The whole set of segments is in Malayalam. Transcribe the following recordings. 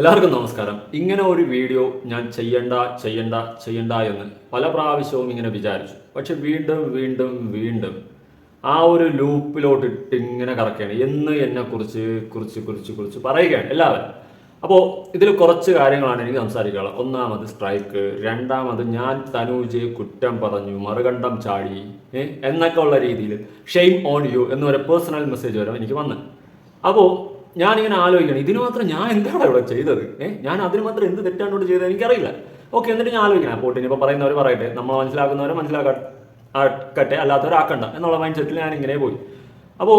എല്ലാവർക്കും നമസ്കാരം. ഇങ്ങനെ ഒരു വീഡിയോ ഞാൻ ചെയ്യണ്ട ചെയ്യണ്ട ചെയ്യണ്ട എന്ന് പല പ്രാവശ്യവും ഇങ്ങനെ വിചാരിച്ചു. പക്ഷെ വീണ്ടും വീണ്ടും വീണ്ടും ആ ഒരു ലൂപ്പിലോട്ട് ഇട്ട് ഇങ്ങനെ കറക്കുകയാണ്. എന്ന് എന്നെ കുറിച്ച് കുറിച്ച് കുറിച്ച് കുറിച്ച് പറയുകയാണ് എല്ലാവരും. അപ്പോൾ ഇതിൽ കുറച്ച് കാര്യങ്ങളാണ് എനിക്ക് സംസാരിക്കാനുള്ളത്. ഒന്നാമത് സ്ട്രൈക്ക് രണ്ടാമത് ഞാൻ തനൂജയെ കുറ്റം പറഞ്ഞു മറുകണ്ഠം ചാടി എന്നൊക്കെ ഉള്ള രീതിയിൽ ഷെയിം ഓൺ യു എന്നൊരു പേഴ്സണൽ മെസ്സേജ് വരെ എനിക്ക് വന്നു. അപ്പോൾ ഞാനിങ്ങനെ ആലോചിക്കണം ഇതിന് മാത്രം ഞാൻ എന്താണ് ഇവിടെ ചെയ്തത്? ഏഹ് ഞാൻ അതിന് മാത്രം എന്ത് തെറ്റാണ് ഇവിടെ ചെയ്തത് എനിക്കറിയില്ല. ഓക്കെ എന്നിട്ട് ഞാൻ ആലോചിക്കണം അപ്പോൾ ഇപ്പോൾ പറയുന്നവർ പറയട്ടെ നമ്മൾ മനസ്സിലാക്കുന്നവരെ മനസ്സിലാക്കട്ടെ അല്ലാത്തവരാക്കണ്ട എന്നുള്ള മൈൻഡ് സെറ്റിൽ ഞാൻ ഇങ്ങനെ പോയി. അപ്പോൾ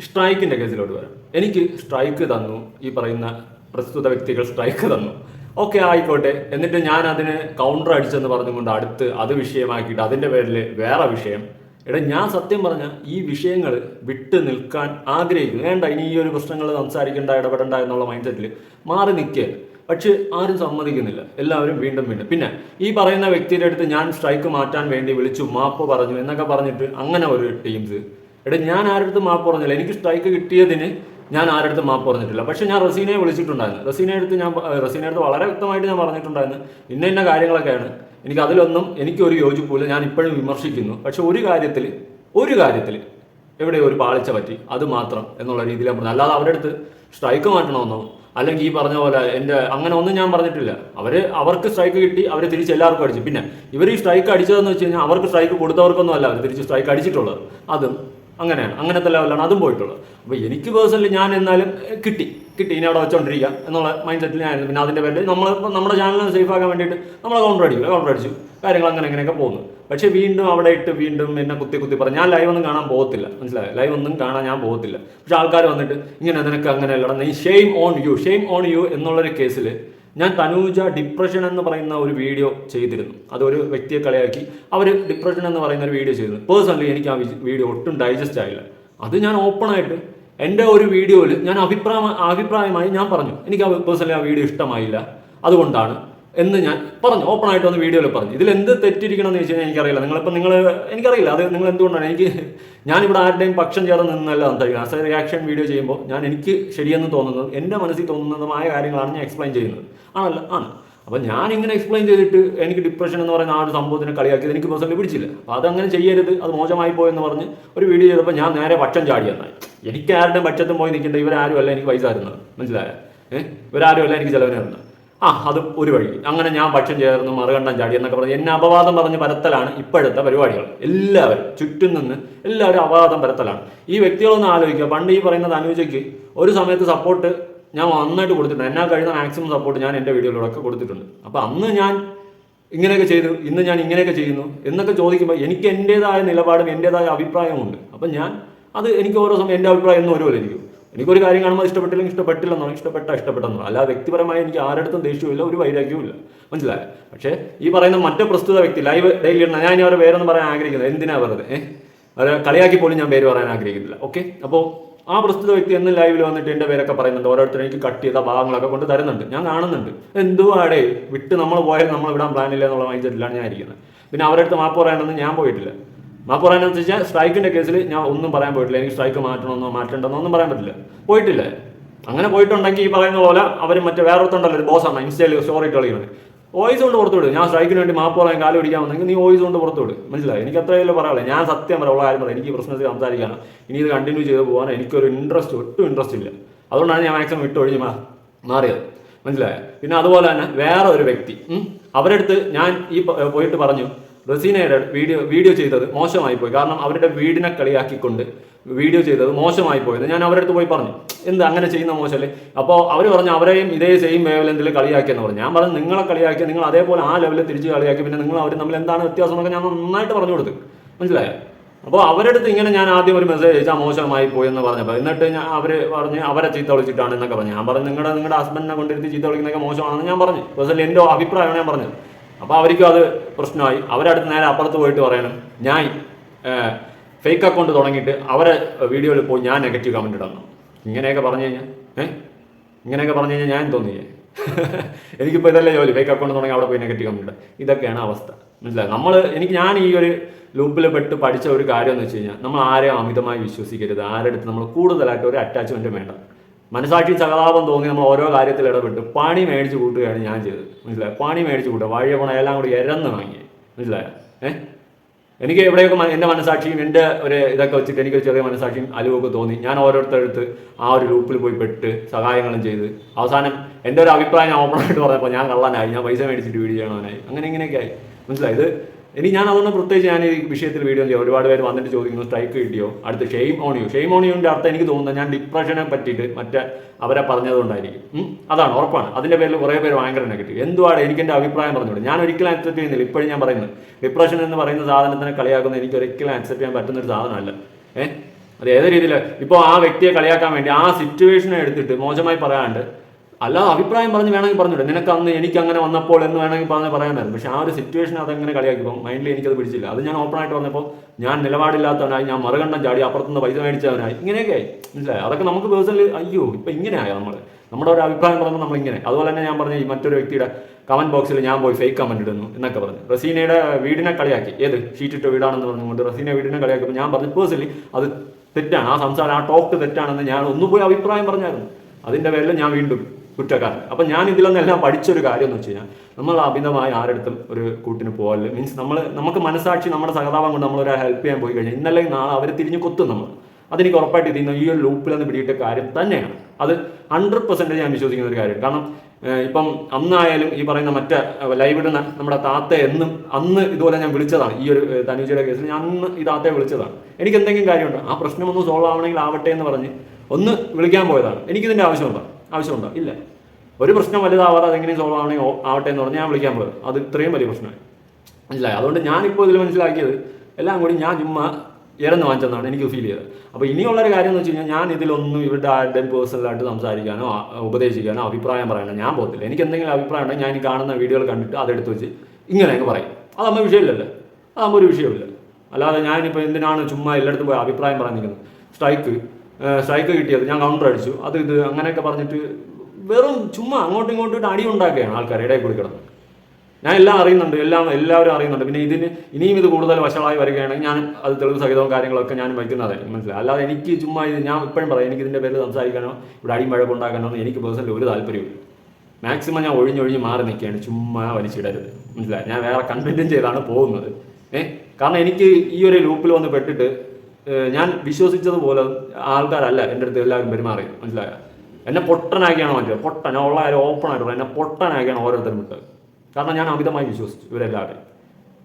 സ്ട്രൈക്കിന്റെ കേസിലോട്ട് വരാം. എനിക്ക് സ്ട്രൈക്ക് തന്നു ഈ പറയുന്ന പ്രസ്തുത വ്യക്തികൾ സ്ട്രൈക്ക് തന്നു. ഓക്കെ ആയിക്കോട്ടെ. എന്നിട്ട് ഞാൻ അതിന് കൗണ്ടർ അടിച്ചെന്ന് പറഞ്ഞുകൊണ്ട് അടുത്ത് അത് വിഷയമാക്കിയിട്ട് അതിന്റെ പേരിൽ വേറെ വിഷയം എടാ ഞാൻ സത്യം പറഞ്ഞ ഈ വിഷയങ്ങൾ വിട്ട് നിൽക്കാൻ ആഗ്രഹിക്കും വേണ്ട ഇനി ഈ ഒരു പ്രശ്നങ്ങൾ സംസാരിക്കേണ്ട ഇടപെടേണ്ട എന്നുള്ള മൈൻഡ് സെറ്റിൽ മാറി നിൽക്കുക പക്ഷെ ആരും സമ്മതിക്കുന്നില്ല. എല്ലാവരും വീണ്ടും വീണ്ടും. പിന്നെ ഈ പറയുന്ന വ്യക്തിയുടെ അടുത്ത് ഞാൻ സ്ട്രൈക്ക് മാറ്റാൻ വേണ്ടി വിളിച്ചു മാപ്പ് പറഞ്ഞു എന്നൊക്കെ പറഞ്ഞിട്ട് അങ്ങനെ ഒരു ടീംസ് എടാ ഞാൻ ആരുടെ മാപ്പ് പറഞ്ഞില്ല. എനിക്ക് സ്ട്രൈക്ക് കിട്ടിയതിന് ഞാൻ ആരുടെ മാപ്പ് പറഞ്ഞിട്ടില്ല. പക്ഷെ ഞാൻ റസീനയെ വിളിച്ചിട്ടുണ്ടായിരുന്നു. റസീനയെ അടുത്ത് ഞാൻ റസീനയെ അടുത്ത് വളരെ വ്യക്തമായിട്ട് ഞാൻ പറഞ്ഞിട്ടുണ്ടായിരുന്നു. ഇന്ന ഇന്ന കാര്യങ്ങളൊക്കെയാണ് എനിക്ക് അതിലൊന്നും എനിക്കൊരു യോജിപ്പില്ല ഞാൻ ഇപ്പോഴും വിമർശിക്കുന്നു. പക്ഷെ ഒരു കാര്യത്തിൽ ഒരു കാര്യത്തിൽ എവിടെ ഒരു പാളിച്ച പറ്റി അത് മാത്രം എന്നുള്ള രീതിയിലാണ് പറഞ്ഞത് അല്ലാതെ അവരുടെ അടുത്ത് സ്ട്രൈക്ക് മാറ്റണമെന്നോ അല്ലെങ്കിൽ ഈ പറഞ്ഞ പോലെ എന്റെ അങ്ങനെ ഒന്നും ഞാൻ പറഞ്ഞിട്ടില്ല. അവർ അവർക്ക് സ്ട്രൈക്ക് കിട്ടി അവർ തിരിച്ച് എല്ലാവർക്കും അടിച്ചു. പിന്നെ ഇവർ ഈ സ്ട്രൈക്ക് അടിച്ചതെന്ന് വെച്ച് കഴിഞ്ഞാൽ അവർക്ക് സ്ട്രൈക്ക് കൊടുത്തവർക്കൊന്നും അല്ല അവർ തിരിച്ച് സ്ട്രൈക്ക് അടിച്ചിട്ടുള്ളത്. അതും അങ്ങനെയാണ്. അങ്ങനത്തെ ലെവലാണ് അതും പോയിട്ടുള്ളത്. അപ്പോൾ എനിക്ക് പേഴ്സണലി ഞാൻ എന്നാലും കിട്ടി. കിട്ടി. ഇനി അവിടെ വെച്ചോണ്ടിരിക്കുക എന്നുള്ള മൈൻഡ് സെറ്റിൽ ഞാൻ പിന്നെ അതിന്റെ പേരിൽ നമ്മൾ നമ്മുടെ ചാനൽ സേഫ് ആക്കാൻ വേണ്ടിയിട്ട് നമ്മൾ കൗണ്ടർ അടിക്കും കൗണ്ടർ അടിച്ചു. കാര്യങ്ങൾ അങ്ങനെ അങ്ങനെയൊക്കെ പോകുന്നു പക്ഷേ വീണ്ടും അവിടെ ഇട്ട് വീണ്ടും എന്നെ കുത്തി കുത്തി പറഞ്ഞു. ഞാൻ ലൈവ് ഒന്നും കാണാൻ പോകത്തില്ല. മനസ്സിലായോ? ലൈവ് ഒന്നും കാണാൻ ഞാൻ പോകത്തില്ല. പക്ഷെ ആൾക്കാർ വന്നിട്ട് ഇങ്ങനെ നിനക്ക് അങ്ങനെ നീ shame on you shame on you എന്നുള്ളൊരു കേസിൽ ഞാൻ തനൂജ ഡിപ്രഷൻ എന്ന് പറയുന്ന ഒരു വീഡിയോ ചെയ്തിരുന്നു. അതൊരു വ്യക്തിയെ കളിയാക്കി. അവർ ഡിപ്രഷൻ എന്ന് പറയുന്ന ഒരു വീഡിയോ ചെയ്തിരുന്നു. പേഴ്സണലി എനിക്ക് ആ വീഡിയോ ഒട്ടും ഡൈജസ്റ്റ് ആയില്ല. അത് ഞാൻ ഓപ്പണായിട്ട് എന്റെ ഒരു വീഡിയോയിൽ ഞാൻ അഭിപ്രായ അഭിപ്രായമായി ഞാൻ പറഞ്ഞു. എനിക്ക് ആ പേഴ്സണലി ആ വീഡിയോ ഇഷ്ടമായില്ല. അതുകൊണ്ടാണ് എന്ന് ഞാൻ പറഞ്ഞു ഓപ്പൺ ആയിട്ട് വന്ന് വീഡിയോയിൽ പറഞ്ഞു. ഇതിൽ എന്ത് തെറ്റിരിക്കണം എന്ന് വെച്ച് കഴിഞ്ഞാൽ എനിക്കറിയില്ല. നിങ്ങളിപ്പോൾ നിങ്ങൾ എനിക്കറിയില്ല. അത് നിങ്ങൾ എന്തുകൊണ്ടാണ്? എനിക്ക് ഞാനിവിടെ ആരുടെയും പക്ഷം ചേർന്ന് നിന്നല്ല സംസാരിക്കുന്നത്. ആസ് എ റിയാക്ഷൻ വീഡിയോ ചെയ്യുമ്പോൾ ഞാൻ എനിക്ക് ശരിയെന്ന് തോന്നുന്നത് എന്റെ മനസ്സിൽ തോന്നുന്നതുമായ കാര്യങ്ങളാണ് ഞാൻ എക്സ്പ്ലെയിൻ ചെയ്യുന്നത്. ആണല്ല ആണ്. അപ്പോൾ ഞാൻ ഇങ്ങനെ എക്സ്പ്ലെയിൻ ചെയ്തിട്ട് എനിക്ക് ഡിപ്രഷൻ എന്ന് പറയുന്ന ആ ഒരു സംഭവത്തിനെ കളിയാക്കിയത് എനിക്ക് പേഴ്സണലി പിടിച്ചില്ല. അപ്പോൾ അതങ്ങനെ ചെയ്യരുത് അത് മോശമായി പോയെന്ന് പറഞ്ഞ് ഒരു വീഡിയോ ചെയ്തപ്പോൾ ഞാൻ നേരെ പക്ഷം ചാടി എന്നായി. എനിക്ക് ആരുടെയും പക്ഷത്തും പോയി നിൽക്കേണ്ട ഇവരാരും അല്ല എനിക്ക് പൈസ തരുന്നത്. മനസ്സിലായ? ഏഹ് ഇവരാരും അല്ല എനിക്ക് ചിലവിനെ തരുന്നത്. ആ അത് ഒരു വഴി. അങ്ങനെ ഞാൻ ഭക്ഷ്യം ചേർന്ന് മറുകണ്ഠം ചാടി എന്നൊക്കെ പറഞ്ഞ് എന്നെ അപവാദം പറഞ്ഞ് പരത്തലാണ് ഇപ്പോഴത്തെ പരിപാടികൾ. എല്ലാവരും ചുറ്റും നിന്ന് എല്ലാവരും അപവാദം പരത്തലാണ്. ഈ വ്യക്തികളൊന്നും ആലോചിക്കുക. പണ്ട് ഈ പറയുന്നത് അനുജയ്ക്ക് ഒരു സമയത്ത് സപ്പോർട്ട് ഞാൻ നന്നായിട്ട് കൊടുത്തിട്ടുണ്ട്. എന്നാൽ കഴിയുന്ന മാക്സിമം സപ്പോർട്ട് ഞാൻ എന്റെ വീഡിയോയിലൂടെ കൊടുത്തിട്ടുണ്ട്. അപ്പോൾ അന്ന് ഞാൻ ഇങ്ങനെയൊക്കെ ചെയ്തു ഇന്ന് ഞാൻ ഇങ്ങനെയൊക്കെ ചെയ്യുന്നു എന്നൊക്കെ ചോദിക്കുമ്പോൾ എനിക്ക് എന്റേതായ നിലപാടും എന്റേതായ അഭിപ്രായമുണ്ട് അപ്പം ഞാൻ അത് എനിക്ക് ഓരോ സമയം എന്റെ അഭിപ്രായം എന്നും ഒരുപോലെ ഇരിക്കും. എനിക്കൊരു കാര്യം കാണുമ്പോൾ ഇഷ്ടപ്പെട്ടില്ലെങ്കിൽ ഇഷ്ടപ്പെട്ടില്ലെന്നോ ഇഷ്ടപ്പെട്ട ഇഷ്ടപ്പെട്ടെന്നോ. അല്ല വ്യക്തിപരമായി എനിക്ക് ആരുടെ ദേഷ്യമില്ല ഒരു വൈരാഗ്യവും ഇല്ല മനസ്സിലായോ? പക്ഷേ ഈ പറയുന്ന മറ്റേ പ്രസ്തുത വ്യക്തി ലൈവ് ഡെയിലി ഇടുന്ന ഞാൻ അവരെ പേരൊന്നും പറയാൻ ആഗ്രഹിക്കുന്നത് എന്തിനാ വെറുതെ? ഏഹ് അവരെ കളിയാക്കി പോലും ഞാൻ പേര് പറയാൻ ആഗ്രഹിക്കുന്നില്ല. ഓക്കെ? അപ്പോൾ ആ പ്രസ്തുത വ്യക്തി എന്നും ലൈവിൽ വന്നിട്ട് എന്റെ പേരൊക്കെ പറയുന്നുണ്ട്. ഓരോരുത്തരും എനിക്ക് കട്ട് ചെയ്ത ഭാഗങ്ങളൊക്കെ കൊണ്ട് തരുന്നുണ്ട്. ഞാൻ കാണുന്നുണ്ട്. എന്തുവാടേ? വിട്ട് നമ്മൾ പോയാൽ നമ്മൾ വിടാൻ പ്ലാനില്ല എന്നുള്ള മൈൻഡ് സെറ്റിലാണ് ഞാൻ ഇരിക്കുന്നത്. പിന്നെ അവരുടെ അടുത്ത് മാപ്പ് പറയാനൊന്നും ഞാൻ പോയിട്ടില്ല. മാപ്പ് പറയാനെന്ന് വെച്ചാൽ സ്ട്രൈക്കിന്റെ കേസിൽ ഞാൻ ഒന്നും പറയാൻ പോയിട്ടില്ല. എനിക്ക് സ്ട്രൈക്ക് മാറ്റണമെന്നോ മാറ്റണ്ടെന്നോ ഒന്നും പറയാൻ പറ്റില്ല. പോയിട്ടില്ല. അങ്ങനെ പോയിട്ടുണ്ടെങ്കിൽ ഈ പറയുന്ന പോലെ അവർ മറ്റേ വേറെ ഒത്തുണ്ടല്ലോ ഒരു ബോസാണ് ഇൻസ്റ്റയിൽ സ്റ്റോറി കളിയാണ് വോയിസ് കൊണ്ട് പുറത്തു വിടും. ഞാൻ സ്ട്രൈക്കിന് വേണ്ടി മാപ്പ് പറയാൻ കാൽ പിടിക്കാൻ വന്നെങ്കിൽ നീ വോയിസ് കൊണ്ട് പുറത്തു വിടും. മനസ്സിലായി? എനിക്ക് അത്രയല്ലേ പറയാനുള്ളത് ഞാൻ സത്യം പറയാം ഉള്ള കാര്യം പറയാം. എനിക്ക് പ്രശ്നത്തിൽ സംസാരിക്കാനോ. ഇനി ഇത് കണ്ടിന്യൂ ചെയ്ത് പോകാൻ എനിക്കൊരു ഇൻട്രസ്റ്റ് ഒട്ടും ഇൻട്രസ്റ്റ് ഇല്ല. അതുകൊണ്ടാണ് ഞാൻ മാക്സിമം വിട്ടൊഴിഞ്ഞ് മാറിയത്. മനസ്സിലായോ? പിന്നെ അതുപോലെ തന്നെ വേറെ ഒരു വ്യക്തി അവരെടുത്ത് ഞാൻ ഈ പോയിട്ട് പറഞ്ഞു. റസീനയുടെ വീഡിയോ വീഡിയോ ചെയ്തത് മോശമായി പോയി കാരണം അവരുടെ വീടിനെ കളിയാക്കിക്കൊണ്ട് വീഡിയോ ചെയ്തത് മോശമായി പോയത് ഞാൻ അവരുടെ അടുത്ത് പോയി പറഞ്ഞു എന്ത് അങ്ങനെ ചെയ്യുന്ന മോശമല്ലേ അപ്പോൾ അവർ പറഞ്ഞു അവരെയും ഇതേ സെയിം ലെവലെന്തിൽ ലെന്തിൽ കളിയാക്കിയെന്ന് പറഞ്ഞു. ഞാൻ പറഞ്ഞു നിങ്ങളെ കളിയാക്കി നിങ്ങൾ അതേപോലെ ആ ലെവലിൽ തിരിച്ച് കളിയാക്കി പിന്നെ നിങ്ങൾ അവർ തമ്മിൽ എന്താണ് വ്യത്യാസം എന്നൊക്കെ ഞാൻ നന്നായിട്ട് പറഞ്ഞു കൊടുത്തു. മനസ്സിലായോ? അപ്പോൾ അവരുടെ അടുത്ത് ഇങ്ങനെ ഞാൻ ആദ്യം ഒരു മെസ്സേജ് അയച്ചാൽ മോശമായി പോയി എന്ന് പറഞ്ഞപ്പോൾ എന്നിട്ട് ഞാൻ അവർ പറഞ്ഞ് അവരെ ചീത്ത വിളിച്ചിട്ടാണ് എന്നൊക്കെ പറഞ്ഞു. ഞാൻ പറഞ്ഞു നിങ്ങളുടെ നിങ്ങളുടെ ഹസ്ബൻഡിനെ കൊണ്ടിരുത്തി ചീത്ത വിളിക്കുന്നതൊക്കെ മോശമാണെന്ന് ഞാൻ പറഞ്ഞു. പേഴ്സണലി എന്റെ അഭിപ്രായമാണ് ഞാൻ പറഞ്ഞത്. അപ്പോൾ അവർക്കും അത് പ്രശ്നമായി. അവരടുത്ത് നേരെ അപ്പുറത്ത് പോയിട്ട് പറയണം ഞാൻ ഫേക്ക് അക്കൗണ്ട് തുടങ്ങിയിട്ട് അവരെ വീഡിയോയിൽ പോയി ഞാൻ നെഗറ്റീവ് കമന്റ് ഇടണം. ഇങ്ങനെയൊക്കെ പറഞ്ഞു കഴിഞ്ഞാൽ ഏഹ് ഇങ്ങനെയൊക്കെ പറഞ്ഞു കഴിഞ്ഞാൽ ഞാൻ തോന്നിയേ എനിക്കിപ്പോൾ ഇതല്ലേ ജോലി ഫേക്ക് അക്കൗണ്ട് തുടങ്ങി അവിടെ പോയി നെഗറ്റീവ് കമന്റ് ഇതൊക്കെയാണ് അവസ്ഥ. മനസ്സിലായി? നമ്മൾ എനിക്ക് ഞാൻ ഈ ഒരു ലൂപ്പിൽ പെട്ട് പഠിച്ച ഒരു കാര്യം എന്ന് വെച്ച് കഴിഞ്ഞാൽ നമ്മൾ ആരെയും അമിതമായി വിശ്വസിക്കരുത്. ആരുടെ അടുത്ത് നമ്മൾ കൂടുതലായിട്ട് ഒരു അറ്റാച്ച്മെന്റ് വേണ്ട. മനസാക്ഷി സഹതാപം തോന്നി നമ്മൾ ഓരോ കാര്യത്തിൽ ഇടപെട്ട് പണി മേടിച്ച് കൂട്ടുകയാണ് ഞാൻ ചെയ്തത്. മനസ്സിലായോ? പണി മേടിച്ച് കൂട്ടുക. വഴിയെ പോണ എല്ലാം കൂടി ഇരന്ന് വാങ്ങി. മനസ്സിലായോ? ഏഹ് എനിക്ക് എവിടെയൊക്കെ എന്റെ മനസാക്ഷിയും എന്റെ ഒരു ഇതൊക്കെ വെച്ചിട്ട് എനിക്ക് ചെറിയ മനസാക്ഷിയും അലുവൊക്കെ തോന്നി. ഞാൻ ഓരോരുത്തരടുത്ത് ആ ഒരു ലൂപ്പിൽ പോയി പെട്ട് സഹായങ്ങളും ചെയ്ത്. അവസാനം എന്റെ ഒരു അഭിപ്രായം ഓപ്പൺ ഓപ്പണായിട്ട് പറഞ്ഞപ്പോൾ ഞാൻ കള്ളനായി. ഞാൻ പൈസ മേടിച്ചിട്ട് വീഡിയോ ചെയ്യണവനായി അങ്ങനെ ഇങ്ങനെയൊക്കെ ആയി. മനസ്സിലായി? ഇത് ഇനി ഞാൻ അതൊന്നും പ്രത്യേകിച്ച് ഞാൻ ഈ വിഷയത്തിൽ വീഡിയോ ചെയ്യാം. ഒരുപാട് പേര് വന്നിട്ട് ചോദിക്കുന്നു സ്ട്രൈക്ക് കിട്ടിയോ? അടുത്ത് ഷെയിം ഓൺ ഷെയിം ഓൺ അർത്ഥം എനിക്ക് തോന്നുന്നത് ഞാൻ ഡിപ്രഷനെ പറ്റിയിട്ട് മറ്റേ അവരെ പറഞ്ഞതുകൊണ്ടായിരിക്കും അതാണ് ഉറപ്പാണ്. അതിന്റെ പേരിൽ കുറേ പേര് ഭയങ്കര നെഗറ്റീവ് എന്തുവാണ് എനിക്ക് എന്റെ അഭിപ്രായം പറഞ്ഞുകൂടെ? ഞാൻ ഒരിക്കലും അക്സെപ്റ്റ് ചെയ്യുന്നില്ല. ഇപ്പോഴും ഞാൻ പറയുന്നത് ഡിപ്രഷൻ എന്ന് പറയുന്ന സാധനത്തിനെ കളിയാക്കുന്ന എനിക്ക് ഒരിക്കലും അക്സെപ്റ്റ് ചെയ്യാൻ പറ്റുന്ന ഒരു സാധനമല്ല. ഏഹ് അത് ഏത് രീതിയിൽ ഇപ്പോൾ ആ വ്യക്തിയെ കളിയാക്കാൻ വേണ്ടി ആ സിറ്റുവേഷനെ എടുത്തിട്ട് മോശമായി പറയാണ്ട് അല്ലാതെ അഭിപ്രായം പറഞ്ഞ് വേണമെങ്കിൽ പറഞ്ഞിട്ട് നിനക്ക് അന്ന് എനിക്ക് അങ്ങനെ വന്നപ്പോൾ എന്ന് വേണമെങ്കിൽ പറഞ്ഞ് പറയാമായിരുന്നു പക്ഷെ ആ ഒരു സിറ്റുവേഷൻ അതെങ്ങനെ കളിയാക്കിയപ്പോൾ മൈൻഡിൽ എനിക്കത് പിടിച്ചില്ല. അത് ഞാൻ ഓപ്പണായിട്ട് പറഞ്ഞപ്പോൾ ഞാൻ നിലപാടില്ലാത്തവനായി ഞാൻ മറുകണ്ഠം ചാടി അപ്പുറത്തുനിന്ന് പൈസ മേടിച്ചവനായി. ഇങ്ങനെയൊക്കെ മനസ്സിലായി? അതൊക്കെ നമുക്ക് പേഴ്സണലി അയ്യോ ഇപ്പം ഇങ്ങനെയായോ നമ്മൾ നമ്മുടെ ഒരു അഭിപ്രായം പറയുമ്പോൾ നമ്മൾ ഇങ്ങനെ. അതുപോലെ തന്നെ ഞാൻ പറഞ്ഞ ഈ മറ്റൊരു വ്യക്തിയുടെ കമന്റ് ബോക്സിൽ ഞാൻ പോയി ഫേക്ക് കമന്റ് ഇടുന്നു എന്നൊക്കെ പറഞ്ഞു. റസീനയുടെ വീടിനെ കളിയാക്കി. ഏത്? ഷീറ്റിട്ട വീടാണെന്ന് പറഞ്ഞുകൊണ്ട് റസീന വീടിനെ കളിയാക്കിയപ്പോൾ ഞാൻ പറഞ്ഞു പേഴ്സണലി അത് തെറ്റാണ്. ആ സംസാരം ആ ടോക്ക് തെറ്റാണെന്ന് ഞാൻ ഒന്നുപോയി അഭിപ്രായം പറഞ്ഞായിരുന്നു. അതിന്റെ പേരിൽ ഞാൻ വീണ്ടും കുറ്റക്കാരൻ. അപ്പം ഞാൻ ഇതിലൊന്നെല്ലാം പഠിച്ചൊരു കാര്യം എന്ന് വെച്ച് കഴിഞ്ഞാൽ നമ്മൾ അമിതമായി ആരെടുത്തും ഒരു കൂട്ടിന് പോകൽ മീൻസ് നമ്മൾ നമുക്ക് മനസ്സാക്ഷി നമ്മുടെ സഹതാപം കൊണ്ട് നമ്മളൊരു ഹെൽപ്പ് ചെയ്യാൻ പോയി കഴിഞ്ഞാൽ ഇന്നല്ലെങ്കിൽ നാളെ അവർ തിരിഞ്ഞ് കൊത്തും നമ്മൾ അതെനിക്ക് ഉറപ്പായിട്ട് ഇതിന്ന് ഈ ഒരു ലൂപ്പിൽ നിന്ന് പിടിയിട്ട കാര്യം തന്നെയാണ്. അത് ഹൺഡ്രഡ് പെർസെന്റേജ് ഞാൻ വിശ്വസിക്കുന്ന ഒരു കാര്യം കാരണം ഇപ്പം അന്നായാലും ഈ പറയുന്ന മറ്റേ ലൈവ് ഇടുന്ന നമ്മുടെ താത്ത എന്നും അന്ന് ഇതുപോലെ ഞാൻ വിളിച്ചതാണ്. ഈ ഒരു തനുജയുടെ കേസിൽ ഞാൻ അന്ന് ഈ താത്തയെ വിളിച്ചതാണ്. എനിക്ക് എന്തെങ്കിലും കാര്യമുണ്ട്? ആ പ്രശ്നം ഒന്ന് സോൾവ് ആവണമെങ്കിൽ ആവട്ടെ എന്ന് പറഞ്ഞ് ഒന്ന് വിളിക്കാൻ പോയതാണ്. എനിക്കിതിന്റെ ആവശ്യമുണ്ടോ? ആവശ്യമുണ്ടോ? ഇല്ല. ഒരു പ്രശ്നം വലുതാവാതെ അതെങ്ങനെ സോൾവ് ഓ- ആവട്ടെ എന്ന് പറഞ്ഞ് ഞാൻ വിളിക്കാൻ പോയത്. അത് ഇത്രയും വലിയ പ്രശ്നമായി. മനസ്സിലായി? അതുകൊണ്ട് ഞാനിപ്പോൾ ഇതിൽ മനസ്സിലാക്കിയത് എല്ലാം കൂടി ഞാൻ ചുമ്മാ ഇറന്ന് വാങ്ങിച്ചതാണ് എനിക്ക് ഫീൽ ചെയ്തത്. അപ്പോൾ ഇനിയുള്ളൊരു കാര്യം എന്ന് വെച്ച് കഴിഞ്ഞാൽ ഞാൻ ഇതിലൊന്നും ഇവരുടെ ആരുടെയും പേഴ്സണലായിട്ട് സംസാരിക്കാനോ ഉപദേശിക്കാനോ അഭിപ്രായം പറയാനോ ഞാൻ പോകത്തില്ല. എനിക്ക് എന്തെങ്കിലും അഭിപ്രായം ഉണ്ടെങ്കിൽ ഞാൻ കാണുന്ന വീഡിയോകൾ കണ്ടിട്ട് അതെടുത്ത് വെച്ച് ഇങ്ങനെ അങ്ങ് പറയും അതാകുമ്പോൾ വിഷയമില്ലല്ലോ. അതാകുമ്പോൾ ഒരു വിഷയമില്ല അല്ലാതെ ഞാനിപ്പോൾ എന്തിനാണ് ചുമ്മാ എല്ലായിടത്തും പോയി അഭിപ്രായം പറയാൻ നിൽക്കുന്നത്? സ്ട്രൈക്ക് സ്ട്രൈക്ക് കിട്ടിയത്. ഞാൻ കൗണ്ടർ അടിച്ചു. അത് ഇത് അങ്ങനെയൊക്കെ പറഞ്ഞിട്ട് വെറും ചുമ്മാ അങ്ങോട്ടും ഇങ്ങോട്ടും അടി ഉണ്ടാക്കുകയാണ് ആൾക്കാർ ഇടയിൽ കൂടി കിടന്ന്. ഞാൻ എല്ലാം അറിയുന്നുണ്ട്. എല്ലാം എല്ലാവരും അറിയുന്നുണ്ട്. പിന്നെ ഇതിന് ഇനിയും ഇത് കൂടുതൽ വശമായി വരികയാണെങ്കിൽ ഞാൻ അത് തെളിവ് സഹിതവും കാര്യങ്ങളൊക്കെ ഞാൻ വയ്ക്കുന്നതായിരിക്കും മനസ്സിലായി? അല്ലാതെ എനിക്ക് ചുമ്മാ ഇത് ഞാൻ ഇപ്പോഴും പറയാം. എനിക്ക് ഇതിന്റെ പേരിൽ സംസാരിക്കാനോ ഇവിടെ അടിയും വഴക്കുണ്ടാക്കാനോ എനിക്ക് പേഴ്സണലി ഒരു താല്പര്യമില്ല മാക്സിമം ഞാൻ ഒഴിഞ്ഞൊഴിഞ്ഞ് മാറി നിൽക്കുകയാണ്. ചുമ്മാ വലിച്ചിടരുത്. മനസ്സിലായി? ഞാൻ വേറെ കണ്ടന്റും ചെയ്താണ് പോകുന്നത്. ഏഹ് കാരണം എനിക്ക് ഈ ഒരു ലൂപ്പിൽ വന്ന് പെട്ടിട്ട് ഞാൻ വിശ്വസിച്ചതുപോലെ ആൾക്കാരല്ല എന്റെ അടുത്ത് എല്ലാവരും പെരുമാറിയത്. മനസ്സിലായ? എന്നെ പൊട്ടനാക്കിയാണ് മാറ്റിയത് പൊട്ടൻ ഉള്ള കാര്യം ഓപ്പൺ ആയിട്ടുള്ള എന്നെ പൊട്ടനാക്കിയാണ് ഓരോരുത്തരും വിട്ടത്. കാരണം ഞാൻ അമിതമായി വിശ്വസിച്ചു ഇവരെല്ലാവരെയും.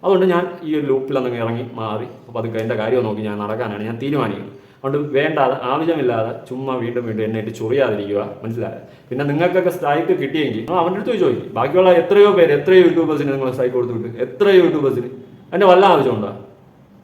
അതുകൊണ്ട് ഞാൻ ഈ ഒരു ലൂപ്പിൽ അങ്ങ് ഇറങ്ങി മാറി. അപ്പോൾ അത് എന്റെ കാര്യം നോക്കി ഞാൻ നടക്കാനാണ് ഞാൻ തീരുമാനിക്കുന്നത്. അതുകൊണ്ട് വേണ്ടാതെ ആവശ്യമില്ലാതെ ചുമ്മാ വീണ്ടും വീണ്ടും എന്നെ ഇട്ട് ചൊറിയാതിരിക്കുക. മനസ്സിലായത് പിന്നെ നിങ്ങൾക്കൊക്കെ സ്ട്രൈക്ക് കിട്ടിയെങ്കിൽ അവന്റെ അടുത്ത് ചോദിക്കും. ബാക്കിയുള്ള എത്രയോ പേര് എത്രയോ യൂട്യൂബേഴ്സിന് നിങ്ങൾ സ്ട്രൈക്ക് കൊടുത്തു വിട്ടു എത്രയോ യൂട്യൂബേഴ്സിന്? എന്റെ വല്ല ആവശ്യമുണ്ടോ?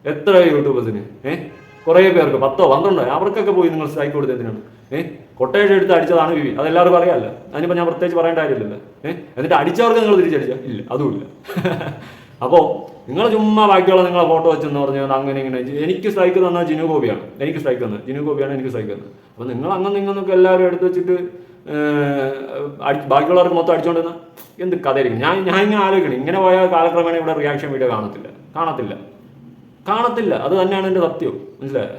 എത്രയോ യൂട്യൂബേഴ്സിന്? ഏഹ് കുറേ പേർക്ക് പത്തോ പന്ത്രണ്ടോ അവർക്കൊക്കെ പോയി നിങ്ങൾ സ്ട്രൈക്ക് കൊടുത്ത് എന്തിനാണ്? ഏഹ് കൊട്ടേഷൻ എടുത്ത് അടിച്ചതാണ് വിവി. അതെല്ലാവർക്കും അറിയാമല്ലോ അതിനിപ്പോൾ ഞാൻ പ്രത്യേകിച്ച് പറയേണ്ട കാര്യമില്ലല്ലോ. ഏഹ് എന്നിട്ട് അടിച്ചവർക്ക് നിങ്ങൾ തിരിച്ചടിച്ച? ഇല്ല അതുമില്ല. അപ്പോൾ നിങ്ങൾ ചുമ്മാ ബാക്കിയുള്ള നിങ്ങളെ ഫോട്ടോ വെച്ചെന്ന് പറഞ്ഞാൽ അങ്ങനെ ഇങ്ങനെ എനിക്ക് സ്ട്രൈക്ക് തന്നത് ജിനു ഗോപിയാണ്. എനിക്ക് സ്ട്രൈക്ക് തന്നത്. ജിനു ഗോപിയാണ് എനിക്ക് സ്ട്രൈക്ക് തന്നത്. അപ്പോൾ നിങ്ങൾ അങ്ങനെ നിങ്ങൾക്ക് എല്ലാവരും എടുത്ത് വെച്ചിട്ട് ബാക്കിയുള്ളവർക്ക് മൊത്തം അടിച്ചുകൊണ്ടിരുന്ന എന്ത് കഥയായിരിക്കും? ഞാൻ ഞാൻ ഇങ്ങനെ ആലോചിക്കണം. ഇങ്ങനെ പോയാൽ കാലക്രമേണ ഇവിടെ റിയാക്ഷൻ വീഡിയോ കാണത്തില്ല. കാണത്തില്ല. കാണത്തില്ല. അത് തന്നെയാണ് എന്റെ സത്യം. മനസ്സിലായോ?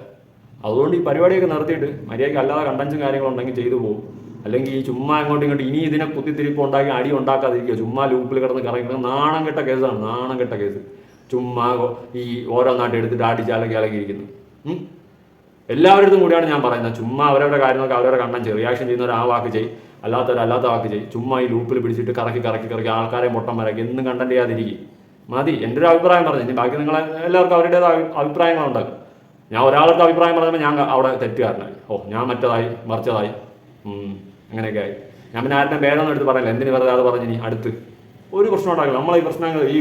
അതുകൊണ്ട് ഈ പരിപാടിയൊക്കെ നിർത്തിയിട്ട് മര്യാദയ്ക്ക് അല്ലാതെ കണ്ടൻസും കാര്യങ്ങളും ഉണ്ടെങ്കിൽ ചെയ്തു പോകും അല്ലെങ്കിൽ ഈ ചുമ്മാ അങ്ങോട്ടും ഇങ്ങോട്ടും ഇനി ഇതിനെ കുത്തിത്തിരിപ്പ് ഉണ്ടാക്കി അടി ഉണ്ടാക്കാതിരിക്കുക. ചുമ്മാ ലൂപ്പിൽ കിടന്ന് കറങ്ങി നാണം കെട്ട കേസാണ്. നാണം കെട്ട കേസ്. ചുമ്മാ ഈ ഓരോ നാട്ടിൽ എടുത്തിട്ട് അടിച്ചാലൊക്കെ ഇളകിയിരിക്കുന്നു. എല്ലാവരുടെ കൂടിയാണ് ഞാൻ പറയുന്നത്. ചുമ്മാ അവരവരുടെ കാര്യങ്ങളൊക്കെ അവരവരുടെ കണ്ടൻസ് റിയാക്ഷൻ ചെയ്യുന്നവർ ആ വാക്ക് ചെയ്യും. അല്ലാത്തവർ അല്ലാത്ത വാക്ക് ചെയ്യും. ചുമ്മാ ഈ ലൂപ്പിൽ പിടിച്ചിട്ട് കറക്കി കറക്കി കറക്കി ആൾക്കാരെ മുട്ടം വരക്കി എന്നും കണ്ടന്റ് ചെയ്യാതിരിക്കും. മതി. എന്റെ ഒരു അഭിപ്രായം പറഞ്ഞു. ഇനി ബാക്കി നിങ്ങൾ എല്ലാവർക്കും അവരുടേതായ അഭിപ്രായങ്ങളുണ്ടാകും ഞാൻ ഒരാളുടെ അഭിപ്രായം പറഞ്ഞപ്പോൾ ഞാൻ അവിടെ തെറ്റുകാരനായി. ഓ ഞാൻ മറ്റേതായി മറിച്ചതായി. അങ്ങനെയൊക്കെ ആയി. ഞാൻ പിന്നെ ആരുടെ ഭേദം എടുത്ത് പറയില്ല. എന്തിനു വെറുതെ അത് പറഞ്ഞു ഇനി അടുത്ത്? ഒരു പ്രശ്നം ഉണ്ടാകില്ല നമ്മളെ ഈ പ്രശ്നങ്ങൾ ഈ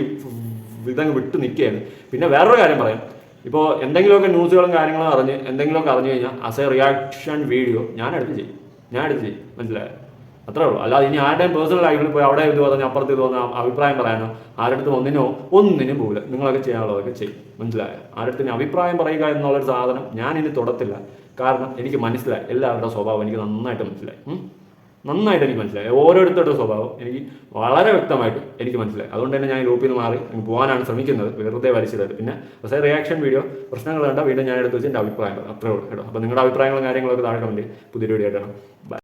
ഇതങ്ങ് വിട്ട് നിൽക്കുകയാണ്. പിന്നെ വേറൊരു കാര്യം പറയാം. ഇപ്പോൾ എന്തെങ്കിലുമൊക്കെ ന്യൂസുകളും കാര്യങ്ങളും അറിഞ്ഞ് എന്തെങ്കിലുമൊക്കെ അറിഞ്ഞു കഴിഞ്ഞാൽ ആസ് എ റിയാക്ഷൻ വീഡിയോ ഞാൻ എടുത്ത് ചെയ്യും. ഞാൻ എടുത്ത് ചെയ്യും. മനസ്സിലായോ? അത്രേ ഉള്ളൂ. അല്ലാതെ ഇനി ആരുടെയും പേഴ്സണൽ ലൈഫിൽ പോയി അവിടെ ഇത് പറഞ്ഞു അപ്പുറത്ത് ഇത് പറഞ്ഞ അഭിപ്രായം പറയാനോ ആരുടെ ഒന്നിനോ ഒന്നിനും പോകില്ല നിങ്ങളൊക്കെ ചെയ്യാനുള്ളതൊക്കെ ചെയ്യും. മനസ്സിലായ? ആരുടെ അഭിപ്രായം പറയുക എന്നുള്ളൊരു സാധനം ഞാൻ ഇനി തൊടത്തില്ല. കാരണം എനിക്ക് മനസ്സിലായി. എല്ലാവരുടെ സ്വഭാവം എനിക്ക് നന്നായിട്ട് മനസ്സിലായി. നന്നായിട്ട് എനിക്ക് മനസ്സിലായി. ഓരോരുത്തരുടെ സ്വഭാവം എനിക്ക് വളരെ വ്യക്തമായിട്ട് എനിക്ക് മനസ്സിലായി. അതുകൊണ്ട് തന്നെ ഞാൻ ഗ്രൂപ്പിൽ നിന്ന് മാറി പോകാനാണ് ശ്രമിക്കുന്നത്. വെറുതെ വലിച്ചിടരുത് പിന്നെ പക്ഷേ റിയാക്ഷൻ വീഡിയോ പ്രശ്നങ്ങൾ കണ്ട വീണ്ടും ഞാൻ എടുത്ത് വെച്ച് എന്റെ അഭിപ്രായം. അത്രേ ഉള്ളൂ കേട്ടോ. അപ്പോൾ നിങ്ങളുടെ അഭിപ്രായങ്ങളും കാര്യങ്ങളൊക്കെ താഴെ കമന്റ് പുതിയൊരു വീഡിയോ ആയിട്ടാണ്